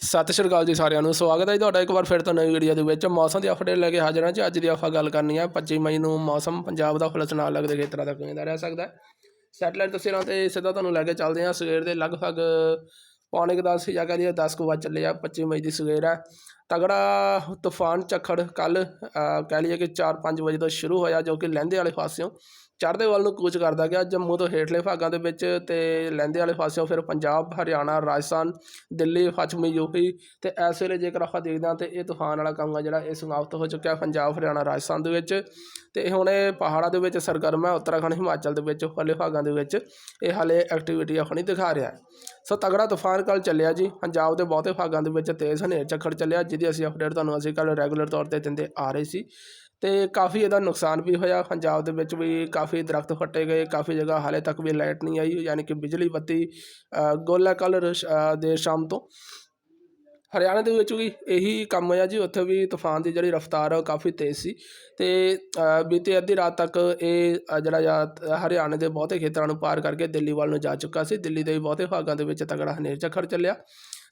ਸਤਿ ਸ਼੍ਰੀ ਅਕਾਲ ਜੀ ਸਾਰਿਆਂ ਨੂੰ। ਸਵਾਗਤ ਹੈ ਜੀ ਤੁਹਾਡਾ ਇੱਕ ਵਾਰ ਫਿਰ ਤੋਂ ਨਵੀਂ ਵੀਡੀਓ ਦੇ ਵਿੱਚ। ਮੌਸਮ ਦੀ ਅਪਡੇਟ ਲੈ ਕੇ ਹਾਜ਼ਰ ਹਾਂ ਜੀ। ਅੱਜ ਦੀ ਆਪਾਂ ਗੱਲ ਕਰਨੀ ਹੈ 25 ਮਈ ਨੂੰ ਮੌਸਮ ਪੰਜਾਬ ਦਾ ਫਲਸ ਨਾਲ ਲੱਗਦੇ ਖੇਤਰਾਂ ਦਾ ਕਿਵੇਂ ਦਾ ਰਹਿ ਸਕਦਾ ਹੈ। ਸੈਟਲਾਈਟ ਤਸਵੀਰਾਂ ਤੇ ਸਿੱਧਾ ਤੁਹਾਨੂੰ ਲੈ ਕੇ ਚੱਲਦੇ ਹਾਂ। ਸਵੇਰ ਦੇ ਲਗਭਗ ਪੌਣੇ ਕੁ ਦਸ ਜਾਂ ਕਹਿ ਲਈਏ 10 ਕੁ ਵਜੇ ਚੱਲੇ ਆ। 25 ਮਈ ਦੀ ਸਵੇਰ ਹੈ। ਤਗੜਾ ਤੂਫਾਨ ਝੱਖੜ ਕੱਲ ਕਹਿ ਲਈਏ ਕਿ 4-5 ਵਜੇ ਤੋਂ ਸ਼ੁਰੂ ਹੋਇਆ ਜੋ ਕਿ ਲਹਿੰਦੇ ਵਾਲੇ ਪਾਸਿਓਂ। ਚੜ੍ਹਦੇ ਵੱਲ ਨੂੰ ਕੂਚ ਕਰਦਾ ਗਿਆ ਜੰਮੂ ਤੋਂ ਹੇਠਲੇ ਭਾਗਾਂ ਦੇ ਵਿੱਚ ਤੇ ਲਹਿੰਦੇ ਵਾਲੇ ਪਾਸਿਓਂ ਫਿਰ ਪੰਜਾਬ, ਹਰਿਆਣਾ, ਰਾਜਸਥਾਨ, ਦਿੱਲੀ, ਪੱਛਮੀ ਯੂਪੀ ਤੇ ਇਸ ਵੇਲੇ ਜੇਕਰ ਆਪਾਂ ਦੇਖਦੇ ਹਾਂ ਤੇ ਇਹ ਤੂਫਾਨ ਵਾਲਾ ਕੰਮ ਆ ਜਿਹੜਾ ਇਹ ਸਮਾਪਤ ਹੋ ਚੁੱਕਿਆ ਪੰਜਾਬ, ਹਰਿਆਣਾ, ਰਾਜਸਥਾਨ ਦੇ ਵਿੱਚ। ਤੇ ਹੁਣ ਇਹ ਪਹਾੜਾਂ ਦੇ ਵਿੱਚ ਸਰਗਰਮ ਹੈ, ਉੱਤਰਾਖੰਡ, ਹਿਮਾਚਲ ਦੇ ਵਿੱਚ ਉੱਪਰਲੇ ਭਾਗਾਂ ਦੇ ਵਿੱਚ ਇਹ ਹਾਲੇ ਐਕਟੀਵਿਟੀ ਆਪਣੀ ਦਿਖਾ ਰਿਹਾ। ਹੈ ਸੋ ਤਗੜਾ ਤੂਫਾਨ ਕੱਲ ਚੱਲਿਆ ਜੀ, ਪੰਜਾਬ ਦੇ ਬਹੁਤੇ ਭਾਗਾਂ ਦੇ ਵਿੱਚ ਤੇਜ਼ ਹਨੇਰ ਝੱਖੜ ਚੱਲਿਆ ਜਿਹਦੀ ਅਸੀਂ ਅਪਡੇਟ ਤੁਹਾਨੂੰ ਅਸੀਂ ਕੱਲ ਰੈਗੂਲਰ ਤੌਰ ਤੇ ਦਿੰਦੇ ਆ ਰਹੇ ਸੀ ਤੇ ਕਾਫੀ ਇਹਦਾ ਨੁਕਸਾਨ ਵੀ ਹੋਇਆ ਪੰਜਾਬ ਦੇ ਵਿੱਚ ਵੀ ਕਾਫੀ ਦਰਖਤ ਫੱਟੇ ਗਏ ਕਾਫੀ ਜਗ੍ਹਾ ਹਾਲੇ ਤੱਕ ਵੀ ਲਾਈਟ ਨਹੀਂ ਆਈ ਯਾਨੀ ਕਿ ਬਿਜਲੀ ਬੱਤੀ ਅ, ਗੋਲਾ ਕੱਲ ਦੇ ਸ਼ਾਮ ਤੋਂ। ਹਰਿਆਣਾ ਦੇ ਵਿੱਚ ਵੀ ਇਹੀ ਕੰਮ ਹੋਇਆ ਜੀ ਉੱਥੇ ਵੀ ਤੂਫਾਨ ਦੀ ਜਿਹੜੀ ਰਫ਼ਤਾਰ ਉਹ ਕਾਫੀ ਤੇਜ਼ ਸੀ ਤੇ ਬੀਤੇ ਅੱਧੀ ਰਾਤ ਤੱਕ ਇਹ ਜਿਹੜਾ ਜਾਂ ਹਰਿਆਣੇ ਦੇ ਬਹੁਤੇ ਖੇਤਰਾਂ ਨੂੰ ਪਾਰ ਕਰਕੇ ਦਿੱਲੀ ਵੱਲ ਨੂੰ ਜਾ ਚੁੱਕਾ ਸੀ ਦਿੱਲੀ ਦੇ ਬਹੁਤੇ ਭਾਗਾਂ ਦੇ ਵਿੱਚ ਤਗੜਾ ਹਨੇਰ ਝੱਖੜ ਚੱਲਿਆ।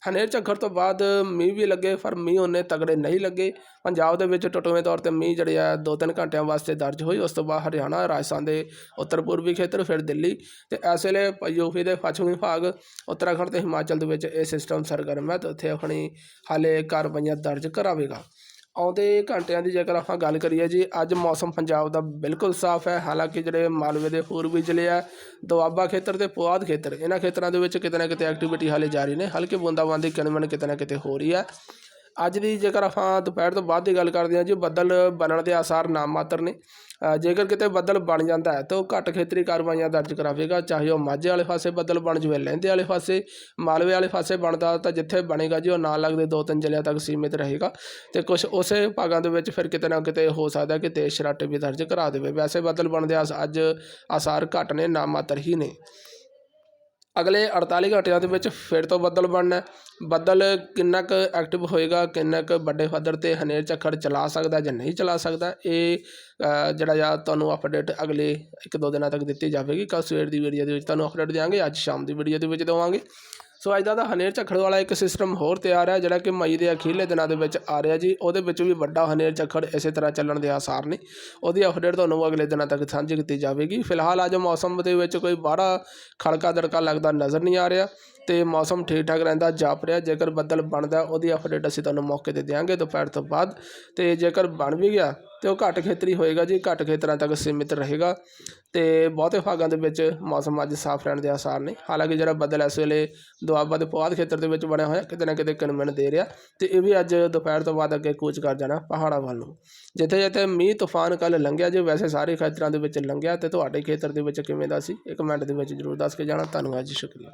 ਹਨੇਰ ਝੱਖੜ ਤੋਂ ਬਾਅਦ ਮੀਂਹ ਵੀ ਲੱਗੇ, ਪਰ ਮੀਂਹ ਉਹਨੇ ਤਗੜੇ ਨਹੀਂ ਲੱਗੇ। ਪੰਜਾਬ ਦੇ ਵਿੱਚ ਟੁੱਟਵੇਂ ਤੌਰ ਤੇ ਮੀਂਹ ਜਿਹੜੇ ਆ ਦੋ ਤਿੰਨ ਘੰਟਿਆਂ ਵਾਸਤੇ ਦਰਜ ਹੋਈ। ਉਸ ਤੋਂ ਬਾਅਦ ਹਰਿਆਣਾ, ਰਾਜਸਥਾਨ ਦੇ ਉੱਤਰ ਪੂਰਬੀ ਖੇਤਰ, ਫਿਰ ਦਿੱਲੀ ਤੇ ਇਸ ਵੇਲੇ ਯੂਪੀ ਦੇ ਪੱਛਮੀ ਭਾਗ, ਉੱਤਰਾਖੰਡ ਤੇ ਹਿਮਾਚਲ ਦੇ ਵਿੱਚ ਇਹ ਸਿਸਟਮ ਸਰਗਰਮ ਹੈ ਤੇ ਉੱਥੇ ਆਪਣੀ ਹਾਲੇ ਕਾਰਵਾਈਆਂ ਦਰਜ ਕਰਾਵੇਗਾ। ਆਉਂਦੇ ਘੰਟਿਆਂ ਦੀ ਜੇਕਰ ਆਪਾਂ ਗੱਲ ਕਰੀਏ ਜੀ, ਅੱਜ ਮੌਸਮ ਪੰਜਾਬ ਦਾ ਬਿਲਕੁਲ ਸਾਫ਼ ਹੈ। ਹਾਲਾਂਕਿ ਜਿਹੜੇ ਮਾਲਵੇ ਦੇ ਹੋਰ ਵੀ ਜ਼ਿਲ੍ਹੇ ਆ, ਦੁਆਬਾ ਖੇਤਰ ਤੇ ਪੁਆਧ ਖੇਤਰ, ਇਹਨਾਂ ਖੇਤਰਾਂ ਦੇ ਵਿੱਚ ਕਿਤੇ ਨਾ ਕਿਤੇ ਐਕਟੀਵਿਟੀ ਹਾਲੇ ਜਾਰੀ ਨੇ। ਹਲਕੀ ਬੂੰਦਾਬਾਂਦੀ ਕਿਣਮਣ ਕਿਤੇ ਨਾ ਕਿਤੇ ਹੋ ਰਹੀ ਹੈ। ਅੱਜ ਦੀ ਜੇਕਰ ਆਪਾਂ ਦੁਪਹਿਰ ਤੋਂ ਬਾਅਦ ਦੀ ਗੱਲ ਕਰਦੇ ਹਾਂ ਜੀ ਬੱਦਲ ਬਣਨ ਦੇ ਆਸਾਰ ਨਾਮ ਮਾਤਰ ਨੇ। ਜੇਕਰ ਕਿਤੇ ਬੱਦਲ ਬਣ ਜਾਂਦਾ ਹੈ, ਤਾਂ ਉਹ ਘੱਟ ਖੇਤਰੀ ਕਾਰਵਾਈਆਂ ਦਰਜ ਕਰਾਵੇਗਾ, ਚਾਹੇ ਉਹ ਮਾਝੇ ਵਾਲੇ ਪਾਸੇ ਬੱਦਲ ਬਣ ਜਵੇ, ਲਹਿੰਦੇ ਵਾਲੇ ਪਾਸੇ, ਮਾਲਵੇ ਵਾਲੇ ਪਾਸੇ ਬਣਦਾ ਤਾਂ ਜਿੱਥੇ ਬਣੇਗਾ ਜੀ, ਉਹ ਨਾਲ ਲੱਗਦੇ ਦੋ ਤਿੰਨ ਜ਼ਿਲ੍ਹਿਆਂ ਤੱਕ ਸੀਮਿਤ ਰਹੇਗਾ। ਤੇ ਕੁਝ ਉਸੇ ਭਾਗਾਂ ਦੇ ਵਿੱਚ ਫਿਰ ਕਿਤੇ ਨਾ ਕਿਤੇ ਹੋ ਸਕਦਾ ਕਿ ਤੇਜ਼ ਸ਼ਰਾਟੇ ਵੀ ਦਰਜ ਕਰਾ ਦੇਵੇ। ਵੈਸੇ ਬੱਦਲ ਬਣਦੇ ਆਸ, ਅੱਜ ਆਸਾਰ ਘੱਟ ਨੇ, ਨਾਮ ਮਾਤਰ ਹੀ ਨੇ। ਅਗਲੇ 48 ਘੰਟਿਆਂ ਦੇ ਵਿੱਚ ਫਿਰ ਤੋਂ ਬੱਦਲ ਬਣਨਾ ਬੱਦਲ ਕਿੰਨਾ ਕੁ ਐਕਟਿਵ ਹੋਏਗਾ, ਕਿੰਨਾ ਕੁ ਵੱਡੇ ਪੱਧਰ ਤੇ ਹਨੇਰ ਝੱਖੜ ਚਲਾ ਸਕਦਾ ਜਾਂ ਨਹੀਂ ਚਲਾ ਸਕਦਾ, ਇਹ ਜਿਹੜਾ ਆ ਤੁਹਾਨੂੰ ਅਪਡੇਟ ਅਗਲੇ ਇੱਕ ਦੋ ਦਿਨਾਂ ਤੱਕ ਦਿੱਤੀ ਜਾਵੇਗੀ। ਕੱਲ ਸਵੇਰ ਦੀ ਵੀਡੀਓ ਦੇ ਵਿੱਚ ਤੁਹਾਨੂੰ ਅਪਡੇਟ ਦੇਵਾਂਗੇ ਅੱਜ ਸ਼ਾਮ ਦੀ ਵੀਡੀਓ ਦੇ ਵਿੱਚ ਦੇਵਾਂਗੇ। ਸੋ ਅੱਜ ਦਾ ਹਨੇਰ ਝੱਖੜ ਵਾਲਾ ਇੱਕ ਸਿਸਟਮ ਹੋਰ ਤਿਆਰ ਹੈ, ਜਿਹੜਾ ਕਿ ਮਈ ਦੇ ਅਖੀਰਲੇ ਦਿਨਾਂ ਦੇ ਵਿੱਚ ਆ ਰਿਹਾ ਜੀ। ਉਹਦੇ ਵਿੱਚ ਵੀ ਵੱਡਾ ਹਨੇਰ ਝੱਖੜ ਇਸੇ ਤਰ੍ਹਾਂ ਚੱਲਣ ਦੇ ਆਸਾਰ ਨੇ। ਉਹਦੀ ਅਪਡੇਟ ਤੁਹਾਨੂੰ ਅਗਲੇ ਦਿਨਾਂ ਤੱਕ ਸਾਂਝੀ ਕੀਤੀ ਜਾਵੇਗੀ। ਫਿਲਹਾਲ ਅੱਜ ਮੌਸਮ ਦੇ ਵਿੱਚ ਕੋਈ ਬਾਹਰਾ ਖੜਕਾ ਦੜਕਾ ਲੱਗਦਾ ਨਜ਼ਰ ਨਹੀਂ ਆ ਰਿਹਾ ਤੇ ਮੌਸਮ ਠੀਕ ਠਾਕ ਰਹਿੰਦਾ, ਜਾਪ ਰਿਹਾ। ਜੇਕਰ ਬੱਦਲ ਬਣਦਾ, ਉਹਦੀ ਅਪਡੇਟ ਅਸੀਂ ਤੁਹਾਨੂੰ ਮੌਕੇ ਤੇ ਦਿਆਂਗੇ ਦੁਪਹਿਰ ਤੋਂ ਬਾਅਦ। ਤੇ ਜੇਕਰ ਬਣ ਵੀ ਗਿਆ ਤੇ ਉਹ ਘੱਟ ਖੇਤਰੀ ਹੋਏਗਾ ਜੀ, ਘੱਟ ਖੇਤਰਾਂ ਤੱਕ ਸੀਮਿਤ ਰਹੇਗਾ ਤੇ ਬਹੁਤੇ ਭਾਗਾਂ ਦੇ ਵਿੱਚ ਮੌਸਮ ਅੱਜ ਸਾਫ਼ ਰਹਿਣ ਦੇ ਆਸਾਰ ਨੇ। ਹਾਲਾਂਕਿ ਜਿਹੜਾ ਬੱਦਲ ਇਸ ਵੇਲੇ ਦੁਆਬਾ ਦੇ ਪੁਆਧ ਖੇਤਰ ਦੇ ਵਿੱਚ ਬਣਿਆ ਹੋਇਆ, ਕਿਤੇ ਨਾ ਕਿਤੇ ਕਿਣਮਣ ਦੇ ਰਿਹਾ ਤੇ ਇਹ ਵੀ ਅੱਜ ਦੁਪਹਿਰ ਤੋਂ ਬਾਅਦ ਅੱਗੇ ਕੂਚ ਕਰ ਜਾਣਾ ਪਹਾੜਾਂ ਵੱਲ ਨੂੰ। ਜਿੱਥੇ ਜਿੱਥੇ ਮੀਂਹ, ਤੂਫਾਨ ਕੱਲ ਲੰਘਿਆ ਜੀ, ਵੈਸੇ ਸਾਰੇ ਖੇਤਰਾਂ ਦੇ ਵਿੱਚ ਲੰਘਿਆ ਤੇ ਤੁਹਾਡੇ ਖੇਤਰ ਦੇ ਵਿੱਚ ਕਿਵੇਂ ਦਾ ਸੀ? ਇੱਕ ਮਿੰਟ ਦੇ ਵਿੱਚ ਜ਼ਰੂਰ ਦੱਸ ਕੇ ਜਾਣਾ। ਧੰਨਵਾਦ ਜੀ, ਸ਼ੁਕਰੀਆ।